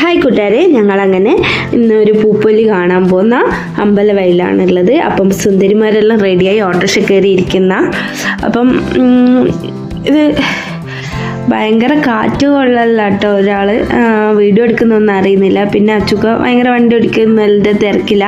Hi കൂട്ടുകാരെ ഞങ്ങളങ്ങനെ ഇന്ന് ഒരു പൂപ്പൊലി കാണാൻ പോകുന്ന അമ്പലവയലാണുള്ളത് അപ്പം സുന്ദരിമാരെല്ലാം റെഡിയായി ഓട്ടോറിക്ഷ കയറി ഇരിക്കുന്ന അപ്പം ഇത് ഭയങ്കര കാറ്റ് കൊള്ളല്ല കേട്ടോ ഒരാൾ വീഡിയോ എടുക്കുന്നൊന്നും അറിയുന്നില്ല. പിന്നെ അച്ചുക്ക ഭയങ്കര വണ്ടി ഓടിക്കുന്നതിന്റെ തിരക്കില്ല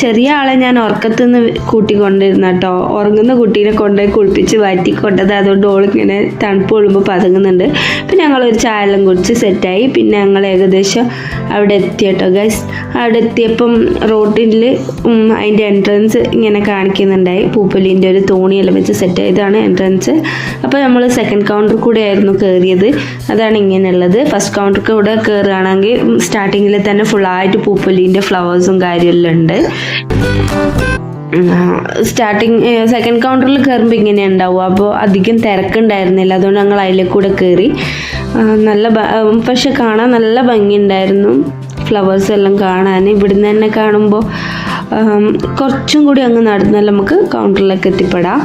ചെറിയ ആളെ ഞാൻ ഉറക്കത്തു നിന്ന് കൂട്ടിക്കൊണ്ടിരുന്ന കേട്ടോ ഉറങ്ങുന്ന കുട്ടീനെ കൊണ്ടുപോയി കുളിപ്പിച്ച് വാറ്റി കൊണ്ടത് അതുകൊണ്ട് ഓളിങ്ങനെ തണുപ്പ് കൊള്ളുമ്പോൾ പതുങ്ങുന്നുണ്ട്. പിന്നെ ഞങ്ങളൊരു ചായ എല്ലാം കുടിച്ച് സെറ്റായി പിന്നെ ഞങ്ങൾ ഏകദേശം അവിടെ എത്തി കേട്ടോ ഗൈസ് അവിടെ എത്തിയപ്പം റോട്ടിൽ അതിന്റെ എൻട്രൻസ് ഇങ്ങനെ കാണിക്കുന്നുണ്ടായി. പൂപ്പൊലിന്റെ ഒരു തോണിയെല്ലാം വെച്ച് സെറ്റ് ചെയ്തതാണ് എൻട്രൻസ് അപ്പോൾ നമ്മൾ സെക്കൻഡ് കൗണ്ടർ കൂടെ ആയിരുന്നു കയറിയത് അതാണ് ഇങ്ങനെയുള്ളത്. ഫസ്റ്റ് കൗണ്ടർ കൂടെ കയറുകയാണെങ്കിൽ സ്റ്റാർട്ടിങ്ങിൽ തന്നെ ഫുള്ളായിട്ട് പൂപ്പൊലിന്റെ ഫ്ലവേഴ്സും കാര്യമെല്ലാം ഉണ്ട്. സ്റ്റാർട്ടിങ് സെക്കൻഡ് കൗണ്ടറിൽ കയറുമ്പോൾ ഇങ്ങനെ ഉണ്ടാവും. അപ്പോൾ അധികം തിരക്കുണ്ടായിരുന്നില്ല. അതുകൊണ്ട് ഞങ്ങൾ അതിലെ കൂടെ കയറി നല്ല പക്ഷെ കാണാൻ നല്ല ഭംഗിയുണ്ടായിരുന്നു. ഫ്ലവേഴ്സ് എല്ലാം കാണാൻ. ഇവിടുന്ന് തന്നെ കാണുമ്പോൾ കുറച്ചും കൂടി അങ്ങ് നടന്നാൽ നമുക്ക് കൗണ്ടറിലേക്ക് എത്തിപ്പെടാം.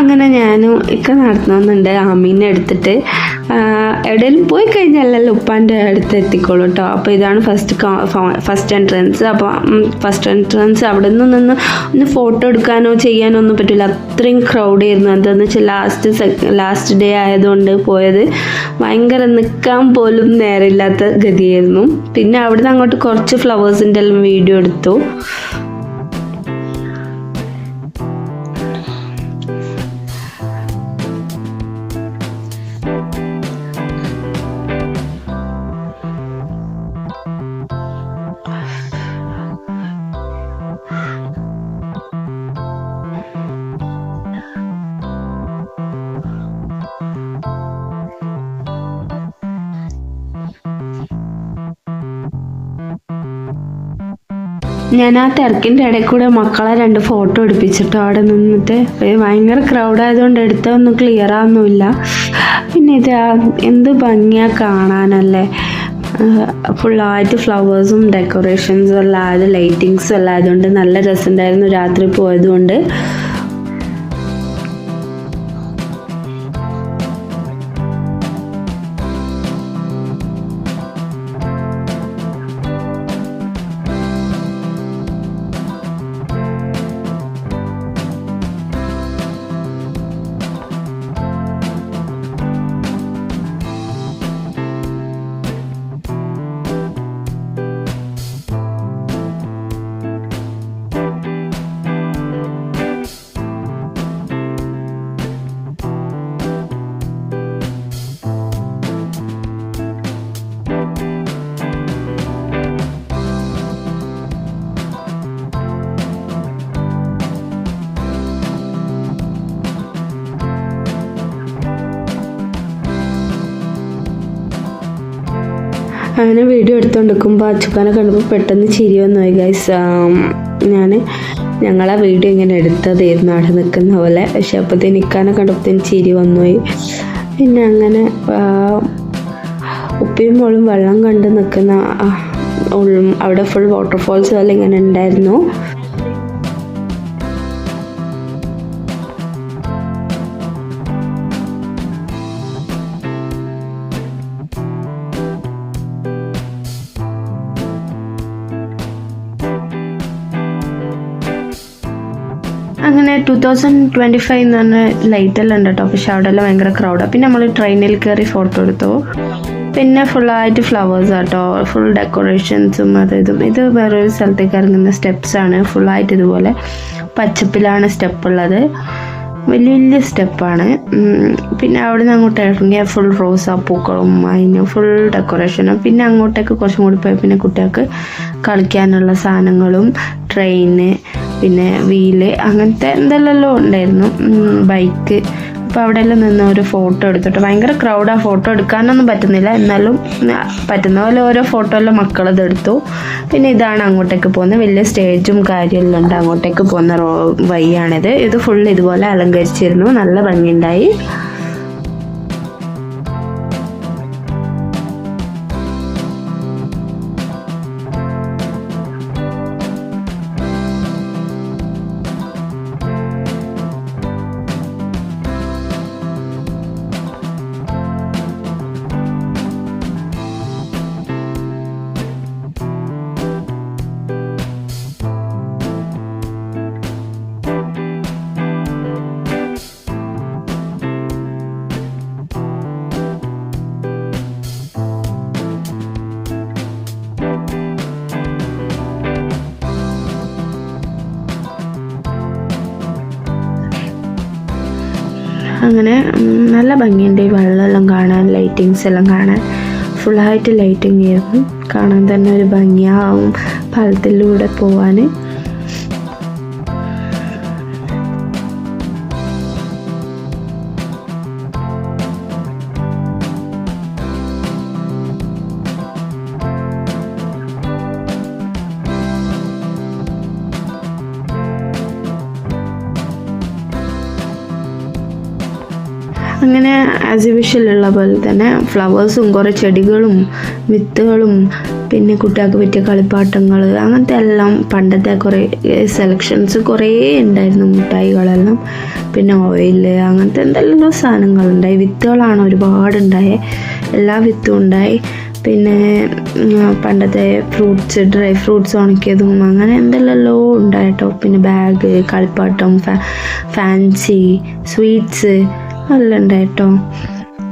അങ്ങനെ ഞാനും ഒക്കെ നടത്തണമെന്നുണ്ട് അമ്മീനെ എടുത്തിട്ട്. എവിടെയും പോയി കഴിഞ്ഞാലല്ലോ ഉപ്പാന്റെ അടുത്ത് എത്തിക്കോളൂ കേട്ടോ അപ്പോൾ ഇതാണ് ഫസ്റ്റ് ഫസ്റ്റ് എൻട്രൻസ് അപ്പോൾ ഫസ്റ്റ് എൻട്രൻസ് അവിടെ നിന്ന് നിന്ന് ഒന്ന് ഫോട്ടോ എടുക്കാനോ ചെയ്യാനോ ഒന്നും പറ്റില്ല അത്രയും ക്രൗഡ് ആയിരുന്നു. എന്താണെന്ന് വെച്ചാൽ ലാസ്റ്റ് ലാസ്റ്റ് ഡേ ആയതുകൊണ്ട് പോയത് ഭയങ്കര നിൽക്കാൻ പോലും നേരമില്ലാത്ത ഗതിയായിരുന്നു. പിന്നെ അവിടുന്ന് അങ്ങോട്ട് കുറച്ച് ഫ്ലവേഴ്സിന്റെ എല്ലാം വീഡിയോ എടുത്തു. ഞാൻ ആ തിരക്കിന്റെ ഇടയിൽ കൂടെ മക്കളെ രണ്ട് ഫോട്ടോ എടുപ്പിച്ചിട്ടോ അവിടെ നിന്നിട്ട് ഭയങ്കര ക്രൗഡ് ആയതുകൊണ്ട് എടുത്തൊന്നും ക്ലിയർ ആവുന്നില്ല. പിന്നെ ഇത് എന്ത് ഭംഗിയാ കാണാനല്ലേ? ഫുള്ളായിട്ട് ഫ്ലവേഴ്സും ഡെക്കറേഷൻസും എല്ലാം ആയത് ലൈറ്റിങ്സും എല്ലാം ആയതുകൊണ്ട് നല്ല രസമുണ്ടായിരുന്നു രാത്രി പോയതുകൊണ്ട്. അങ്ങനെ വീഡിയോ എടുത്തുകൊണ്ട് നിൽക്കുമ്പോൾ അച്ചുക്കാനെ കണ്ടപ്പോൾ പെട്ടെന്ന് ചിരി വന്നു പോയി ഗൈസ് ഞാൻ ഞങ്ങളാ വീഡിയോ ഇങ്ങനെ എടുത്തതായിരുന്നു അവിടെ നിൽക്കുന്ന പോലെ. പക്ഷെ അപ്പോഴത്തേന് ഇക്കാനെ കണ്ടപ്പോഴത്തേന് ചിരി വന്നുപോയി. പിന്നെ അങ്ങനെ ആ, ഉപ്പയും മോളും വെള്ളം കണ്ട് നിൽക്കുന്ന അവിടെ ഫുൾ വാട്ടർഫോൾസ് പോലെ ഇങ്ങനെ ഉണ്ടായിരുന്നു. ടു തൗസൻഡ് ട്വന്റി ഫൈവ് എന്ന് പറഞ്ഞ ലൈറ്റ് എല്ലാം ഉണ്ട് കേട്ടോ. പക്ഷെ അവിടെ എല്ലാം ഭയങ്കര ക്രൗഡാണ് പിന്നെ നമ്മൾ ട്രെയിനിൽ കയറി ഫോട്ടോ എടുത്തു. പിന്നെ ഫുള്ളായിട്ട് ഫ്ലവേഴ്സ് ആട്ടോ ഫുൾ ഡെക്കറേഷൻസും അത് ഇതും. ഇത് വേറൊരു സ്ഥലത്തേക്ക് ഇറങ്ങുന്ന സ്റ്റെപ്സ് ആണ്. ഫുള്ളായിട്ട് ഇതുപോലെ പച്ചപ്പിലാണ് സ്റ്റെപ്പ് ഉള്ളത്. വലിയ വലിയ സ്റ്റെപ്പാണ് പിന്നെ അവിടെ നിന്ന് അങ്ങോട്ട് ഇറങ്ങിയ ഫുൾ റോസാ പൂക്കളും അതിന് ഫുൾ ഡെക്കറേഷനും പിന്നെ അങ്ങോട്ടേക്ക് കുറച്ചും കൂടി പോയി പിന്നെ കുട്ടികൾക്ക് കളിക്കാനുള്ള സാധനങ്ങളും ട്രെയിന് പിന്നെ വീൽ അങ്ങനത്തെ എന്തെല്ലാം ഉണ്ടായിരുന്നു. ബൈക്ക് അപ്പോൾ അവിടെ എല്ലാം നിന്ന് ഒരു ഫോട്ടോ എടുത്തിട്ട് ഭയങ്കര ക്രൗഡാണ് ഫോട്ടോ എടുക്കാനൊന്നും പറ്റുന്നില്ല. എന്നാലും പറ്റുന്ന പോലെ ഓരോ ഫോട്ടോ എല്ലാം മക്കളത് എടുത്തു. പിന്നെ ഇതാണ് അങ്ങോട്ടേക്ക് പോകുന്നത്. വലിയ സ്റ്റേജും കാര്യമെല്ലാം ഉണ്ട് അങ്ങോട്ടേക്ക് പോകുന്ന റോ വഴിയാണിത്. ഇത് ഫുൾ ഇതുപോലെ അലങ്കരിച്ചിരുന്നു. നല്ല ഭംഗിയുണ്ടായി. അങ്ങനെ നല്ല ഭംഗിയുണ്ട് ഈ വെള്ളമെല്ലാം കാണാൻ ലൈറ്റിങ്സ് എല്ലാം കാണാൻ. ഫുള്ളായിട്ട് ലൈറ്റിങ് ആയിരുന്നു. കാണാൻ തന്നെ ഒരു ഭംഗിയാവും. പാലത്തിലൂടെ പോവാൻ. അങ്ങനെ ആസ് ഉള്ള പോലെ തന്നെ ഫ്ലവേഴ്സും കുറേ ചെടികളും വിത്തുകളും പിന്നെ കുട്ടികൾക്ക് പറ്റിയ കളിപ്പാട്ടങ്ങൾ അങ്ങനത്തെ എല്ലാം പണ്ടത്തെ കുറേ സെലക്ഷൻസ് കുറേ ഉണ്ടായിരുന്നു. മിഠായികളെല്ലാം പിന്നെ ഓയിൽ അങ്ങനത്തെ എന്തെല്ലാം സാധനങ്ങളുണ്ടായി വിത്തുകളാണ് ഒരുപാടുണ്ടായേ എല്ലാ വിത്തും ഉണ്ടായി. പിന്നെ പണ്ടത്തെ ഫ്രൂട്ട്സ് ഡ്രൈ ഫ്രൂട്ട്സ് ഉണക്കിയതും അങ്ങനെ എന്തെല്ലോ ഉണ്ടായിട്ടോ. പിന്നെ ബാഗ് കളിപ്പാട്ടം ഫാൻസി സ്വീറ്റ്സ് എല്ലാം ഉണ്ടായിട്ടോ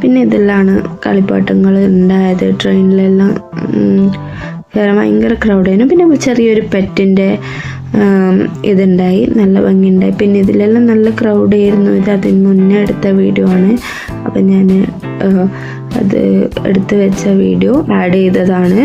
പിന്നെ ഇതിലാണ് കളിപ്പാട്ടങ്ങൾ ഉണ്ടായത്. ട്രെയിനിലെല്ലാം വേറെ ഭയങ്കര ക്രൗഡായിരുന്നു പിന്നെ ചെറിയൊരു പെറ്റിന്റെ ഇതുണ്ടായി. നല്ല ഭംഗിയുണ്ടായി. പിന്നെ ഇതിലെല്ലാം നല്ല ക്രൗഡ് ആയിരുന്നു. ഇത് അതിന് മുന്നേ എടുത്ത വീഡിയോ ആണ്. അപ്പം ഞാൻ അത് എടുത്തു വെച്ച വീഡിയോ ആഡ് ചെയ്തതാണ്.